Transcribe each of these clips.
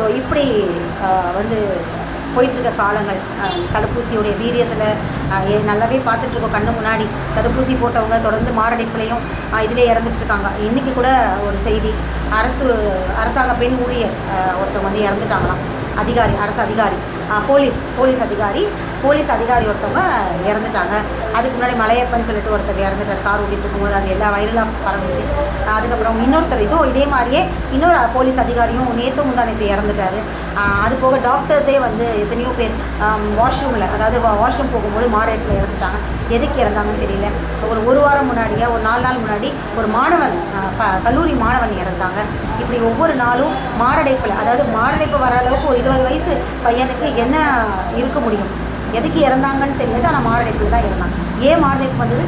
So இப்படி வந்து போயிட்டுருக்க காலங்கள் தடுப்பூசியோடைய வீரியத்தில் நல்லாவே பார்த்துட்ருக்கோம் கண்ணு முன்னாடி தடுப்பூசி போட்டவங்க தொடர்ந்து மாரடைப்புலையும் இதிலே இறந்துட்டுருக்காங்க. இன்றைக்கி கூட ஒரு செய்தி அரசு அரசாங்க பெண் ஊழியர் ஒருத்தவங்க வந்து இறந்துட்டாங்களாம். அதிகாரி அரசு அதிகாரி. போலீஸ் போலீஸ் அதிகாரி போலீஸ் அதிகாரி ஒருத்தவங்க இறந்துட்டாங்க. அதுக்கு முன்னாடி மலையப்பன் சொல்லிட்டு ஒருத்தர் இறந்துட்டார். கார் ஓட்டிட்டு இருக்கும்போது அது எல்லா வயலாக பரவுச்சு அதுக்கப்புறம் இன்னொருத்தர் இதுவும் இதே மாதிரியே இன்னொரு போலீஸ் அதிகாரியும் நேற்று முந்தானத்து இறந்துட்டாரு. அது போக டாக்டர்ஸே வந்து எத்தனையோ பேர் வாஷ்ரூமில் அதாவது வாஷ்ரூம் போகும்போது மாடத்தில் இறந்துட்டாங்க. எதுக்கு இறந்தாங்கன்னு தெரியல. ஒரு ஒரு வாரம் முன்னாடியே ஒரு நாலு நாள் முன்னாடி ஒரு மாணவன் கல்லூரி மாணவன் இறந்தாங்க. இப்படி ஒவ்வொரு நாளும் மாரடைப்பில் அதாவது மாரடைப்பு வர அளவுக்கு ஒரு இருபது வயசு பையனுக்கு என்ன இருக்க முடியும்? எதுக்கு இறந்தாங்கன்னு தெரியாது ஆனால் மாரடைப்பில் தான் இறந்தாங்க. ஏன் மாரடைப்பு வந்தது?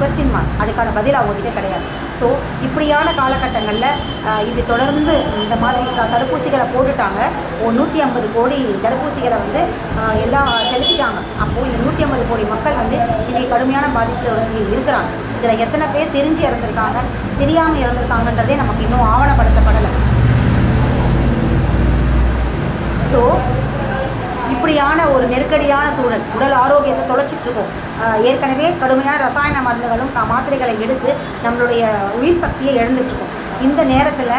கொஸ்டின் மார்க் அதுக்கான பதில் அவங்ககிட்ட கிடையாது. ஸோ இப்படியான காலகட்டங்களில் இது தொடர்ந்து இந்த மாதிரி தடுப்பூசிகளை போட்டுட்டாங்க. ஒரு நூற்றி ஐம்பது கோடி தடுப்பூசிகளை வந்து எல்லாம் செலுத்திட்டாங்க. அப்போது இந்த நூற்றி ஐம்பது கோடி மக்கள் வந்து இன்னைக்கு கடுமையான பாதிப்பில் வந்து இருக்கிறாங்க. இதில் எத்தனை பேர் தெரிஞ்சு இறந்துருக்காங்க தெரியாமல் இறந்துருக்காங்கன்றதே நமக்கு இன்னும் ஆவணப்படுத்தப்படலை. ஸோ இப்படியான ஒரு நெருக்கடியான சூழல் உடல் ஆரோக்கியத்தை தொலைச்சிட்டு இருக்கோம். ஆஹ் ஏற்கனவே கடுமையான ரசாயன மருந்துகளும் மாத்திரைகளை எடுத்து நம்மளுடைய உயிர் சக்தியை இழந்துட்டு இருக்கோம். இந்த நேரத்தில்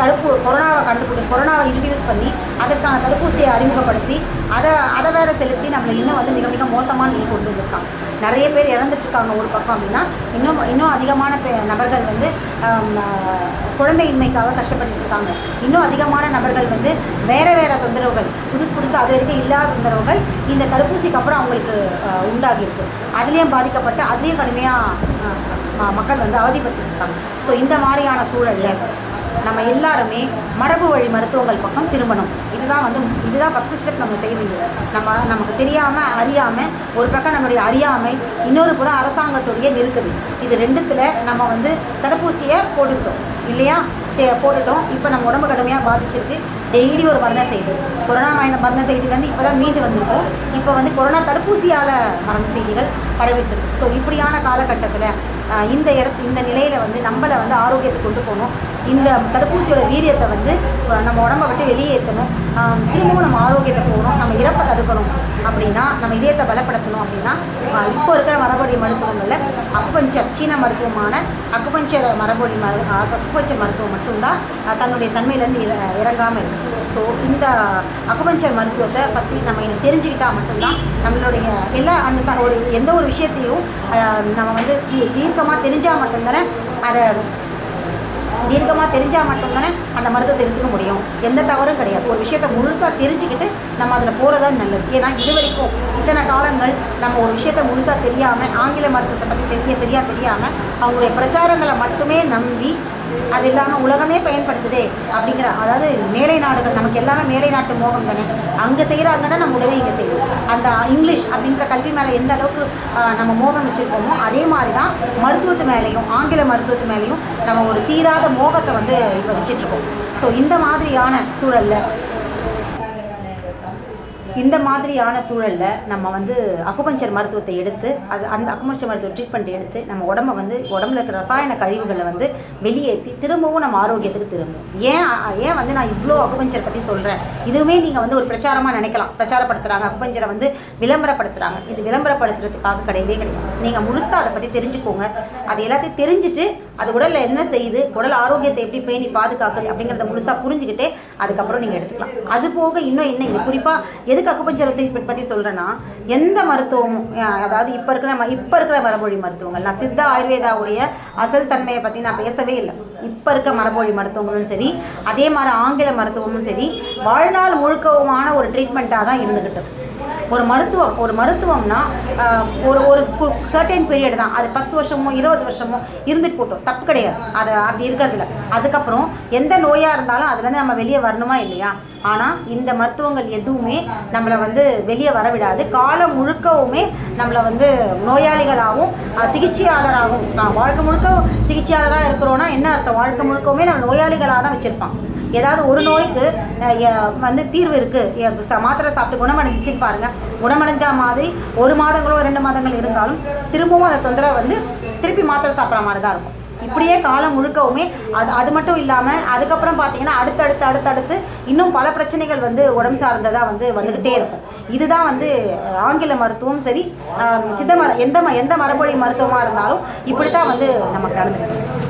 தடுப்பு கொரோனாவை கண்டுபிடி கொரோனாவை இன்ட்ரடியூஸ் பண்ணி அதற்கான தடுப்பூசியை அறிமுகப்படுத்தி அதை அதை வேற செலுத்தி நம்மளை இன்னும் வந்து மிக மிக மோசமான நிலை கொண்டு வந்திருக்காங்க. நிறைய பேர் இறந்துட்டுருக்காங்க ஒரு பக்கம் அப்படின்னா இன்னும் இன்னும் அதிகமான பே நபர்கள் வந்து குழந்தையின்மைக்காக கஷ்டப்பட்டு இருக்காங்க. இன்னும் அதிகமான நபர்கள் வந்து வேறு வேறு தொந்தரவுகள் புதுசு புதுசு அது வரைக்கும் இல்லாத தொந்தரவுகள் இந்த தடுப்பூசிக்கு அப்புறம் அவங்களுக்கு உண்டாகியிருக்கு. அதுலேயும் பாதிக்கப்பட்டு அதுலேயும் கடுமையாக மக்கள் வந்து அவதிப்பட்டு இருக்காங்க. ஸோ இந்த மாதிரியான சூழலில் நம்ம எல்லாருமே மரபு வழி மருத்துவங்கள் பக்கம் திரும்பணும். இதுதான் வந்து இதுதான் ஃபஸ்ட்டு ஸ்டெப் நம்ம செய்ய வேண்டியது. நம்ம நமக்கு தெரியாமல் அறியாமல் ஒரு பக்கம் நம்மளுடைய அறியாமை இன்னொரு புறம் அரசாங்கத்துடைய நெருக்கடி. இது ரெண்டுத்தில் நம்ம வந்து தடுப்பூசியை போட்டுக்கிட்டோம். இல்லையா? தே- போட்டுட்டோம். இப்போ நம்ம உடம்பு கடுமையாக பாதிச்சிருக்கு. டெய்லி ஒரு மரண செய்தி. கொரோனா மரண மரண செய்திலேருந்து இப்போ தான் மீண்டு வந்திருக்கோம். இப்போ வந்து கொரோனா தடுப்பூசியால் மரண செய்திகள் பரவிட்டு இருக்கு. ஸோ இப்படியான காலகட்டத்தில் இந்த இடத்து இந்த நிலையில் வந்து நம்மளை வந்து ஆரோக்கியத்தை கொண்டு போகணும். இந்த தடுப்பூசியோட வீரியத்தை வந்து நம்ம உடம்பை விட்டு வெளியேற்றணும். திரும்பவும் நம்ம ஆரோக்கியத்தை போகணும். நம்ம இறப்பை தடுக்கணும். அப்படின்னா நம்ம இதயத்தை பலப்படுத்தணும் அப்படின்னா இப்போ இருக்கிற மரபொழி மருத்துவங்களில் அக்குபஞ்சர் சீன மருத்துவமான அக்குபஞ்சர் மரபொழி மரு அக்குபஞ்சர் மருத்துவம் மட்டும்தான் தன்னுடைய தன்மையிலேருந்து இற இறங்காமல் இருக்குது ஸோ இந்த அக்குபஞ்சர் மருத்துவத்தை பற்றி நம்ம இனி தெரிஞ்சுக்கிட்டால் மட்டும்தான் நம்மளுடைய எல்லா அந்த ச- ஒரு எந்த ஒரு விஷயத்தையும் நம்ம வந்து தீர்க்கமாக தெரிஞ்சால் மட்டும்தானே அதை தீர்க்கமாக தெரிஞ்சால் மட்டும்தானே அந்த மருத்துவத்தை எடுத்துக்க முடியும். எந்த தவறும் கிடையாது. ஒரு விஷயத்தை முழுசாக தெரிஞ்சுக்கிட்டு நம்ம அதில் போகிறதா நல்லது. ஏன்னா இது வரைக்கும் இத்தனை காலங்கள் நம்ம ஒரு விஷயத்தை முழுசாக தெரியாமல் ஆங்கில மருத்துவத்தை பற்றி தெரிய சரியாக தெரியாமல் அவங்களுடைய பிரச்சாரங்களை மட்டுமே நம்பி அது இல்லாமல் உலகமே பயன்படுத்துதே அப்படிங்கிற அதாவது மேலை நாடுகள் நமக்கு எல்லாமே மேலை நாட்டு மோகம் தானே? அங்கே செய்கிறாங்கன்னா நம்ம உடனே இங்கே செய்வோம் அந்த இங்கிலீஷ் அப்படின்ற கல்வி மேலே எந்த அளவுக்கு நம்ம மோகம் வச்சுருக்கோமோ அதே மாதிரி தான் மருத்துவத்து மேலேயும் ஆங்கில மருத்துவத்து மேலேயும் நம்ம ஒரு தீராத மோகத்தை வந்து இப்போ வச்சிட்ருக்கோம் ஸோ இந்த மாதிரியான சூழலில் இந்த மாதிரியான சூழலில் நம்ம வந்து அக்குபஞ்சர் மருத்துவத்தை எடுத்து அது அந்த அக்குபஞ்சர் மருத்துவ ட்ரீட்மெண்ட் எடுத்து நம்ம உடம்ப வந்து உடம்புல இருக்கிற ரசாயன கழிவுகளை வந்து வெளியேற்றி திரும்பவும் நம்ம ஆரோக்கியத்துக்கு திரும்பும். ஏன் ஏன் வந்து நான் இவ்வளோ அக்குபஞ்சர் பற்றி சொல்கிறேன் இதுவுமே நீங்கள் வந்து ஒரு பிரச்சாரமாக நினைக்கலாம். பிரச்சாரப்படுத்துகிறாங்க அக்குபஞ்சரை வந்து விளம்பரப்படுத்துகிறாங்க இது விளம்பரப்படுத்துறதுக்காக கிடையவே கிடையாது. நீங்கள் முழுசாக அதை பற்றி தெரிஞ்சுக்கோங்க. அது எல்லாத்தையும் தெரிஞ்சுட்டு அது உடலில் என்ன செய்யுது உடல் ஆரோக்கியத்தை எப்படி பேணி பாதுகாக்குது அப்படிங்கிறத முழுசாக புரிஞ்சுக்கிட்டே அதுக்கப்புறம் நீங்கள் எடுத்துக்கலாம். அது போக இன்னும் என்ன இது குறிப்பாக எதுக்கு அக்குபஞ்சர் ட்ரீட்மெண்ட் பற்றி சொல்கிறேன்னா எந்த மருத்துவமும் அதாவது இப்போ இருக்கிற ம இப்போ இருக்கிற மரபொழி மருத்துவங்கள். நான் சித்தா ஆயுர்வேதாவுடைய அசல் தன்மையை பற்றி நான் பேசவே இல்லை. இப்போ இருக்க மரபொழி மருத்துவங்களும் சரி அதே மாதிரி ஆங்கில மருத்துவமும் சரி வாழ்நாள் முழுக்கவுமான ஒரு ட்ரீட்மெண்ட்டாக தான் இருந்துக்கிட்டு ஒரு மருத்துவம் ஒரு மருத்துவம்னா ஒரு ஒரு சர்டைன் பீரியட் தான். அது பத்து வருஷமோ இருபது வருஷமோ இருந்துட்டு போட்டோம். தப்பு கிடையாது. அது அப்படி இருக்கிறதுல அதுக்கப்புறம் எந்த நோயாக இருந்தாலும் அதுலேருந்து நம்ம வெளியே வரணுமா இல்லையா? ஆனால் இந்த மருத்துவங்கள் எதுவுமே நம்மளை வந்து வெளியே வர விடாது காலம் முழுக்கவுமே நம்மளை வந்து நோயாளிகளாகவும் சிகிச்சையாளராகவும் வாழ்க்கை முழுக்க சிகிச்சையாளராக இருக்கிறோன்னா என்ன அர்த்தம்? வாழ்க்கை முழுக்கவுமே நம்ம நோயாளிகளாக தான் வச்சுருப்பான் ஏதாவது ஒரு நோய்க்கு வந்து தீர்வு இருக்குது மாத்திரை சாப்பிட்டு குணமடைஞ்சிச்சுன்னு பாருங்கள் குணமடைஞ்சா மாதிரி ஒரு மாதங்களோ ரெண்டு மாதங்கள் இருந்தாலும் திரும்பவும் அந்த தொந்தரவு வந்து திருப்பி மாத்திரை சாப்பிட்ற மாதிரி தான் இருக்கும். இப்படியே காலம் முழுக்கவுமே அது அது மட்டும் இல்லாமல் அதுக்கப்புறம் பார்த்தீங்கன்னா அடுத்தடுத்து அடுத்தடுத்து இன்னும் பல பிரச்சனைகள் வந்து உடம்பு சார்ந்ததாக வந்து வந்துக்கிட்டே இருக்கும். இதுதான் வந்து ஆங்கில மருத்துவம். சரி சித்த மர எந்த ம எந்த மரபொழி மருத்துவமாக இருந்தாலும் இப்படி தான் வந்து நமக்கு நடந்துருக்கு